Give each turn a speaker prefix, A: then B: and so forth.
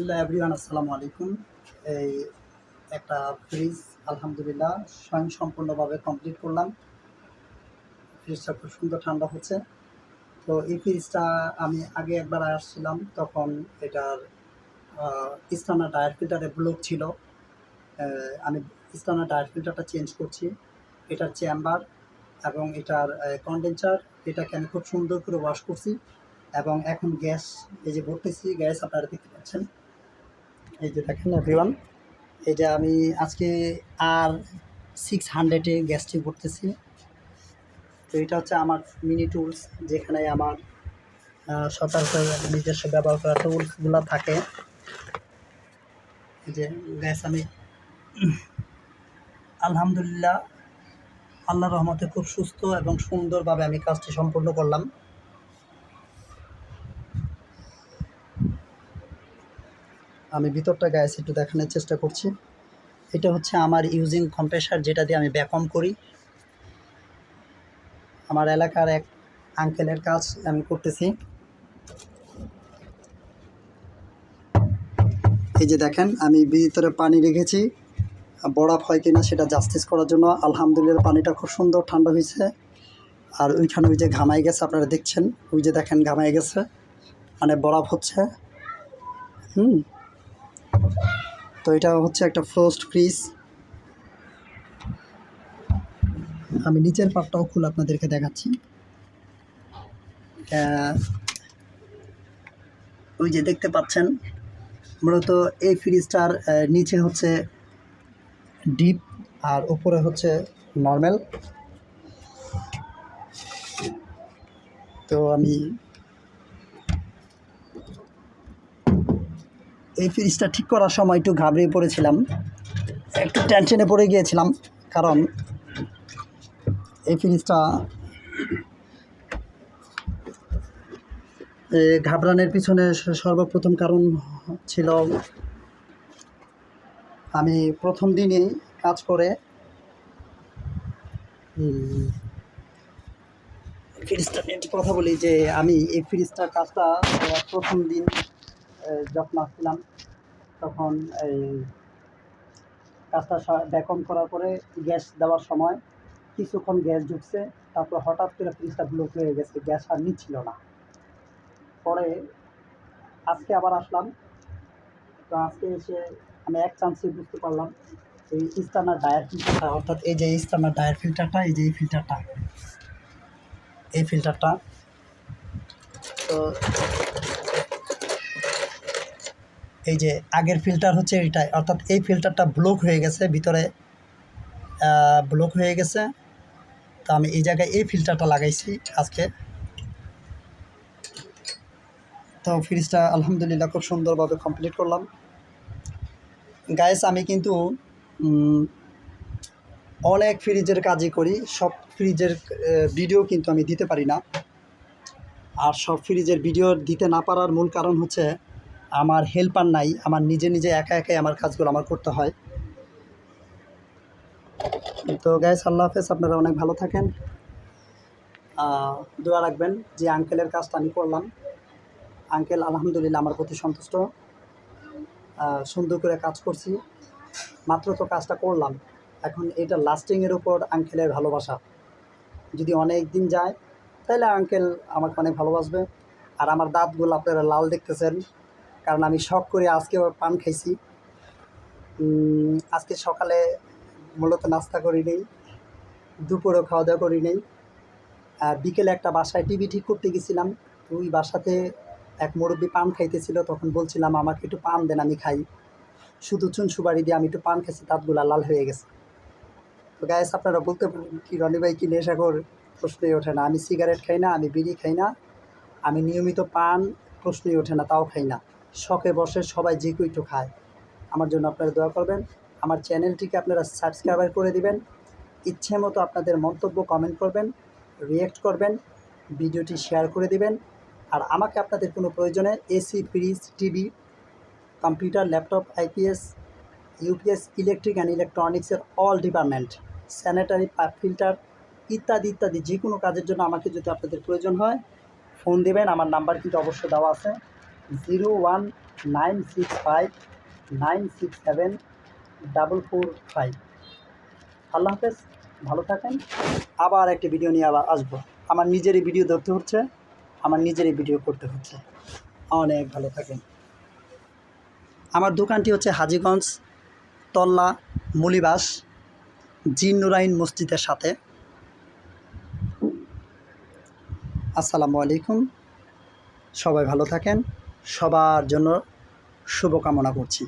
A: Hello everyone আসসালামু আলাইকুম। এই একটা ফ্রিজ, আলহামদুলিল্লাহ স্বয়ং সম্পূর্ণভাবে কমপ্লিট করলাম। ফ্রিজটা খুব সুন্দর ঠান্ডা হচ্ছে। তো এই ফ্রিজটা আমি আগে একবার আসছিলাম, তখন এটার স্টানা ডায়ার ফিল্টারে ব্লক ছিল। আমি স্টানা ডায়ার ফিল্টারটা চেঞ্জ করছি। এটার চেম্বার এবং এটার কন্ডেন্সার এটাকে আমি খুব সুন্দর করে ওয়াশ করছি। এবং এখন গ্যাস, এই যে ভরতেছি, গ্যাস আপনারা দেখতে পাচ্ছেন। এই যে দেখেন এভরিওয়ান যে আমি আজকে আর সিক্স হান্ড্রেডে গ্যাসটি ভরতেছি। তো এটা হচ্ছে আমার মিনি টুলস যেখানে আমার সচরাচর নিজস্ব ব্যবহার করা টুলসগুলো থাকে। যে গ্যাস আমি আলহামদুলিল্লাহ আল্লাহ রহমতে খুব সুস্থ এবং সুন্দরভাবে আমি কাজটি সম্পূর্ণ করলাম। আমি ভিতরটা গ্যাস একটু দেখানোর চেষ্টা করছি। এটা হচ্ছে আমার ইউজিং কম্প্রেসার যেটা দিয়ে আমি ব্যাকম করি। আমার এলাকার এক আঙ্কেলের কাজ আমি করতেছি। এই যে দেখেন, আমি ভিতরে পানি রেখেছি। বরফ হয় কিনা সেটা জাস্টিস করার জন্য আলহামদুলিল্লাহ পানিটা খুব সুন্দর ঠান্ডা হয়েছে। আর ওইখানে ওই যে ঘামাই গেছে, আপনারা দেখছেন। ওই যে দেখেন ঘামাই গেছে। মানে বরফ হচ্ছে। হুম। তো এটা হচ্ছে একটা ফ্রোস্ট ফ্রিজ আমি নিচের পাটটাও খুলে আপনাদেরকে দেখাচ্ছি। ওই যে দেখতে পাচ্ছেন, মূলত এই ফ্রিজটার নিচে হচ্ছে ডিপ আর উপরে হচ্ছে নর্মাল তো আমি এই ফ্রিজটা ঠিক করার সময় একটু ঘাবড়িয়ে পড়েছিলাম। একটু টেনশনে পড়ে গিয়েছিলাম, কারণ এই ফ্রিজটা ঘাবড়ানোর পিছনে সর্বপ্রথম কারণ ছিল আমি প্রথম দিনেই কাজ করে ফ্রিজটা নিয়ে কথা বলি যে আমি এই ফ্রিজটার কাজটা প্রথম দিন যখন আসছিলাম তখন এই কাজটা ব্যাকন করার পরে গ্যাস দেওয়ার সময় কিছুক্ষণ গ্যাস ঢুকছে, তারপর হঠাৎ করে ফ্রিজটা ব্লক হয়ে গেছে, গ্যাস আর নিচ্ছিল না। পরে আজকে আবার আসলাম। তো আজকে এসে আমি এক চান্সে বুঝতে পারলাম এই ইস্টার্নার ডায়ার ফিল্টারটা অর্থাৎ এই যে ইস্টার্নার ডায়ার ফিল্টারটা এই যে এই ফিল্টারটা এই ফিল্টারটা তো এই যে আগের ফিল্টার হচ্ছে এটাই অর্থাৎ এই ফিল্টারটা ব্লক হয়ে গেছে, ভিতরে ব্লক হয়ে গেছে। তো আমি এই জায়গায় এই ফিল্টারটা লাগাইছি আজকে। তো ফ্রিজটা আলহামদুলিল্লাহ খুব সুন্দরভাবে কমপ্লিট করলাম। গাইস আমি কিন্তু অনেক ফ্রিজের কাজই করি, সব ফ্রিজের ভিডিও কিন্তু আমি দিতে পারি না। আর সব ফ্রিজের ভিডিও দিতে না পারার মূল কারণ হচ্ছে আমার হেল্পার নাই, আমার নিজে নিজে একা একাই আমার কাজগুলো আমার করতে হয়। তো গাইস আল্লাহ হাফেজ, আপনারা অনেক ভালো থাকেন। দোয়া রাখবেন যে আঙ্কেলের কাজটা আমি করলাম। আঙ্কেল আলহামদুলিল্লাহ, আমার প্রতি সন্তুষ্ট। সুন্দর করে কাজ করছি। মাত্র তো কাজটা করলাম। এখন এটা লাস্টিংয়ের উপর আঙ্কেলের ভালোবাসা। যদি অনেক দিন যায়, তাহলে আঙ্কেল আমাকে অনেক ভালোবাসবে। আর আমার দাঁতগুলো আপনারা লাল দেখতেছেন। কারণ আমি শখ করে আজকে পান খাইছি। আজকে সকালে মূলত নাস্তা করি নেই, দুপুরেও খাওয়া দাওয়া করি নেই। বিকেলে একটা বাসায় টিভি ঠিক করতে গেছিলাম ওই বাসাতে এক মুরব্বী পান খাইতেছিল, তখন বলছিলাম, আমাকে একটু পান দেন, আমি খাই। শুধু চুন সুবারি দিয়ে আমি একটু পান খাইছি দাঁতগুলা লাল হয়ে গেছে। তো গায়েস আপনারা বলতে পারেন কি, রনি ভাই কি নেশাখোর? প্রশ্নই ওঠে না। আমি সিগারেট খাই না, আমি বিড়ি খাই না। আমি নিয়মিত পান, প্রশ্নই ওঠে না, তাও খাই না। শখে বসে সবাই যে একটু খায়। আমার জন্য আপনারা দোয়া করবেন। আমার চ্যানেলটিকে আপনারা সাবস্ক্রাইবার করে দিবেন। ইচ্ছে মতো আপনাদের মন্তব্য কমেন্ট করবেন রিয়েক্ট করবেন, ভিডিওটি শেয়ার করে দিবেন। আর আমাকে আপনাদের কোনো প্রয়োজনে AC fridge TV computer laptop IPS UPS electric and ইলেকট্রনিক্সের অল ডিপার্টমেন্ট স্যানিটারি ফিল্টার ইত্যাদি ইত্যাদি, যে কোনো কাজের জন্য আমাকে যদি আপনাদের প্রয়োজন হয় ফোন দেবেন। আমার নাম্বার কিন্তু অবশ্যই দেওয়া আছে। Zero one nine six five nine six seven double four five আল্লাহ হাফেজ, ভালো থাকেন। আবার একটি ভিডিও নিয়ে আবার আসব। আমার নিজেরই ভিডিও ধরতে হচ্ছে, আমার নিজেরই ভিডিও করতে হচ্ছে। অনেক ভালো থাকেন। আমার দোকানটি হচ্ছে হাজিগঞ্জ তল্লা মুলিবাস জিন নুরাইন মসজিদের সাথে। আসসালামু আলাইকুম। সবাই ভালো থাকেন। সবার জন্য শুভকামনা করছি।